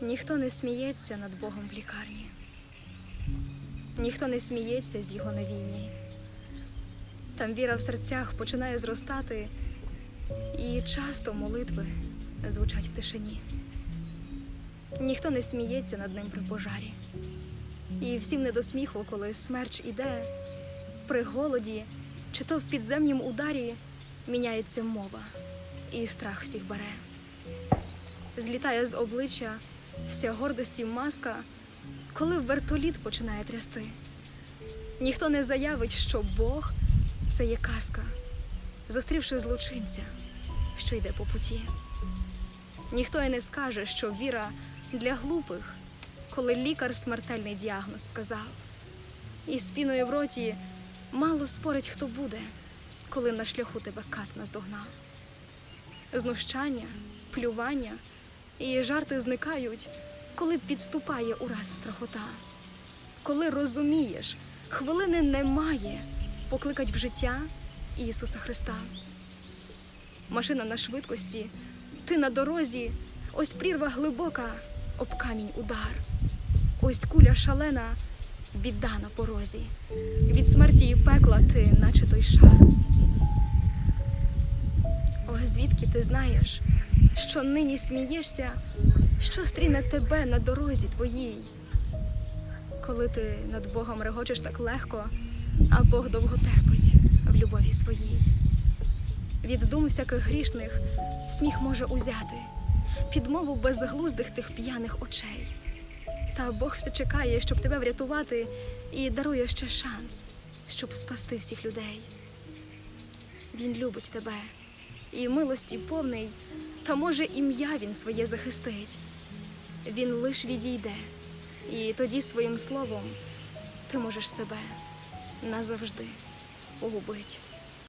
Ніхто не сміється над Богом в лікарні. Ніхто не сміється з його на війні. Там віра в серцях починає зростати, і часто молитви звучать в тишині. Ніхто не сміється над ним при пожарі. І всім не до сміху, коли смерч іде, при голоді чи то в підземнім ударі міняється мова, і страх всіх бере. Злітає з обличчя вся гордості маска, коли вертоліт починає трясти. Ніхто не заявить, що Бог це є казка, зустрівши злочинця, що йде по путі. Ніхто і не скаже, що віра для глупих, коли лікар смертельний діагноз сказав. І з піною в роті мало спорить, хто буде, коли на шляху тебе кат наздогнав. Знущання, плювання і жарти зникають, коли підступає ураз страхота. Коли розумієш, хвилини немає покликать в життя Ісуса Христа. Машина на швидкості, ти на дорозі, ось прірва глибока, об камінь удар. Ось куля шалена, біда на порозі. Від смерті і пекла ти, наче той шар. Звідки ти знаєш, що нині смієшся, що стріне тебе на дорозі твоїй? Коли ти над Богом регочеш так легко, а Бог довго терпить в любові своїй. Від дум всяких грішних сміх може узяти, підмову безглуздих тих п'яних очей. Та Бог все чекає, щоб тебе врятувати, і дарує ще шанс, щоб спасти всіх людей. Він любить тебе, і милості повний, та може ім'я він своє захистить. Він лиш відійде, і тоді своїм словом ти можеш себе назавжди погубить.